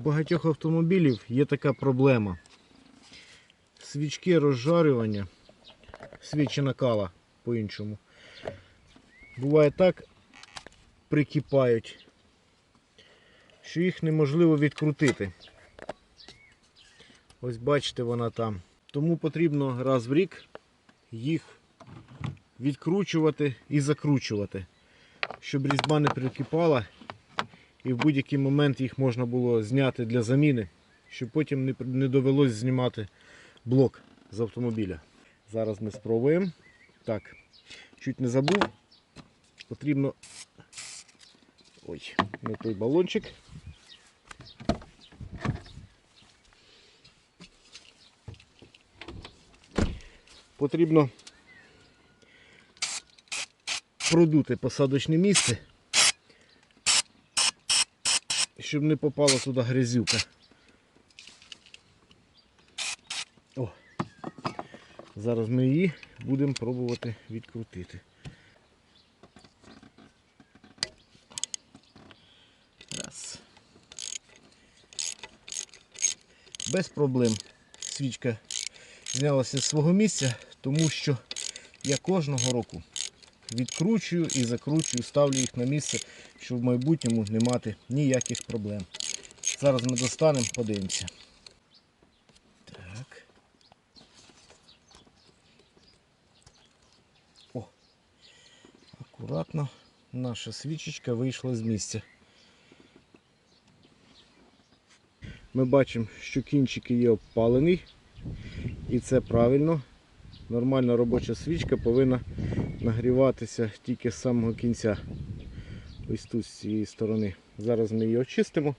багатьох автомобілів є така проблема. Свічки розжарювання, свічі накала по-іншому. Буває так, прикипають, що їх неможливо відкрутити. Ось бачите, вона там. Тому потрібно раз в рік їх відкручувати і закручувати, щоб різьба не прикипала і в будь-який момент їх можна було зняти для заміни, щоб потім не, довелось знімати блок з автомобіля. Зараз ми спробуємо. Так, чуть не забув. Потрібно. Ой, не той балончик. Потрібно продути посадочне місце, щоб не попала туди грязюка. О, зараз ми її будемо пробувати відкрутити. Раз. Без проблем свічка знялася з свого місця, тому що я кожного року відкручую і закручую, ставлю їх на місце, щоб в майбутньому не мати ніяких проблем. Зараз ми достанемо, подивимося. Так. О, акуратно наша свічечка вийшла з місця. Ми бачимо, що кінчики є обпалені, і це правильно. Нормальна робоча свічка повинна нагріватися тільки з самого кінця. Ось тут з цієї сторони. Зараз ми її очистимо.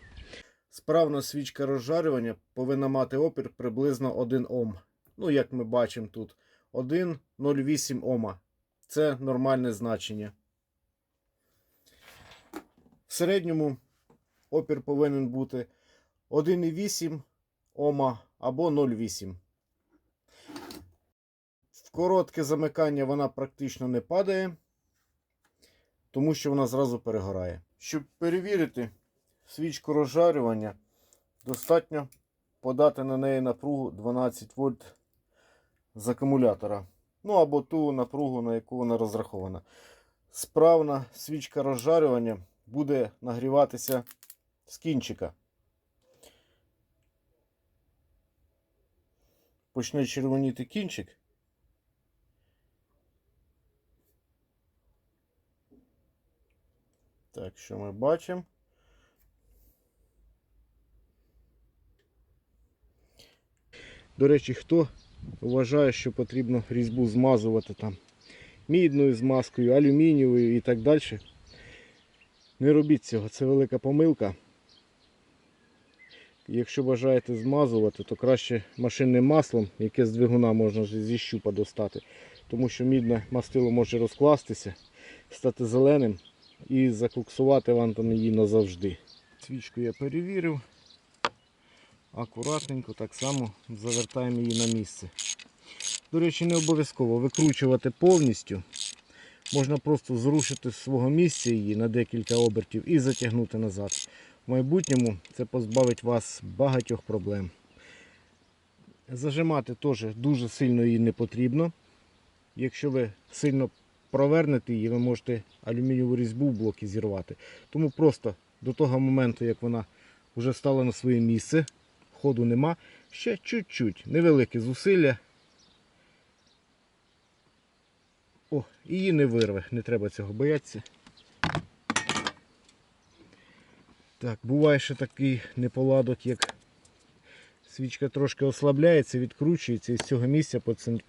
Справна свічка розжарювання повинна мати опір приблизно 1 Ом. Ну, як ми бачимо тут, 1,08 Ома. Це нормальне значення. В середньому опір повинен бути 1,8 Ома або 0,8. Коротке замикання вона практично не падає, тому що вона зразу перегорає. Щоб перевірити свічку розжарювання, достатньо подати на неї напругу 12 вольт з акумулятора. Ну або ту напругу, на яку вона розрахована. Справна свічка розжарювання буде нагріватися з кінчика. Почне червоніти кінчик. Так, що ми бачимо? До речі, хто вважає, що потрібно різьбу змазувати там мідною змазкою, алюмінієвою і так далі. Не робіть цього, це велика помилка. Якщо бажаєте змазувати, то краще машинним маслом, яке з двигуна можна зі щупа достати. Тому що мідне мастило може розкластися, стати зеленим і закуксувати вам там її назавжди. Свічку я перевірив. Акуратненько так само завертаємо її на місце. До речі, не обов'язково викручувати повністю. Можна просто зрушити з свого місця її на декілька обертів і затягнути назад. В майбутньому це позбавить вас багатьох проблем. Зажимати теж дуже сильно її не потрібно. Якщо ви сильно провернете її, ви можете алюмінієву різьбу в блокі зірвати. Тому просто до того моменту, як вона вже стала на своє місце, ходу нема, ще чуть-чуть, невелике зусилля. О, її не вирве, не треба цього боятися. Так, буває ще такий неполадок, як свічка трошки ослабляється, відкручується і з цього місця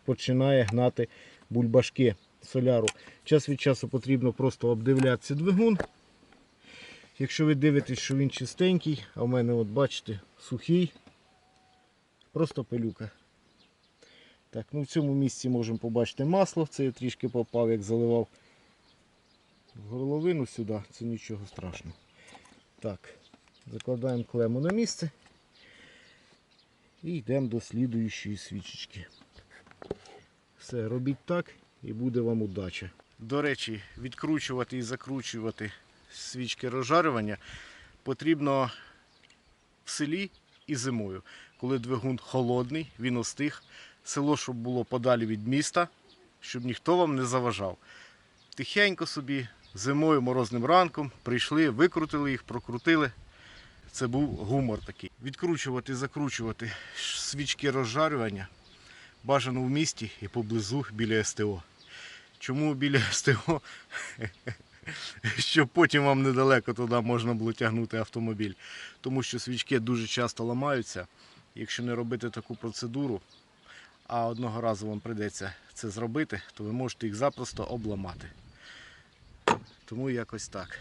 починає гнати бульбашки соляру. Час від часу потрібно просто обдивлятися двигун. Якщо ви дивитесь, що він чистенький, а в мене, от бачите, сухий, просто пилюка. Так, ну в цьому місці можемо побачити масло. Це я трішки попав, як заливав в горловину сюди, це нічого страшного. Так, закладаємо клему на місце і йдемо до слідуючої свічечки. Все, робіть так і буде вам удача. До речі, відкручувати і закручувати свічки розжарювання потрібно в селі і зимою. Коли двигун холодний, він остиг. Село, щоб було подалі від міста, щоб ніхто вам не заважав. Тихенько собі, зимою, морозним ранком прийшли, викрутили їх, прокрутили. Це був гумор такий. Відкручувати, закручувати свічки розжарювання бажано в місті і поблизу біля СТО. Чому біля СТО? Щоб потім вам недалеко туди можна було тягнути автомобіль. Тому що свічки дуже часто ламаються. Якщо не робити таку процедуру, а одного разу вам прийдеться це зробити, то ви можете їх запросто обламати. Тому якось так.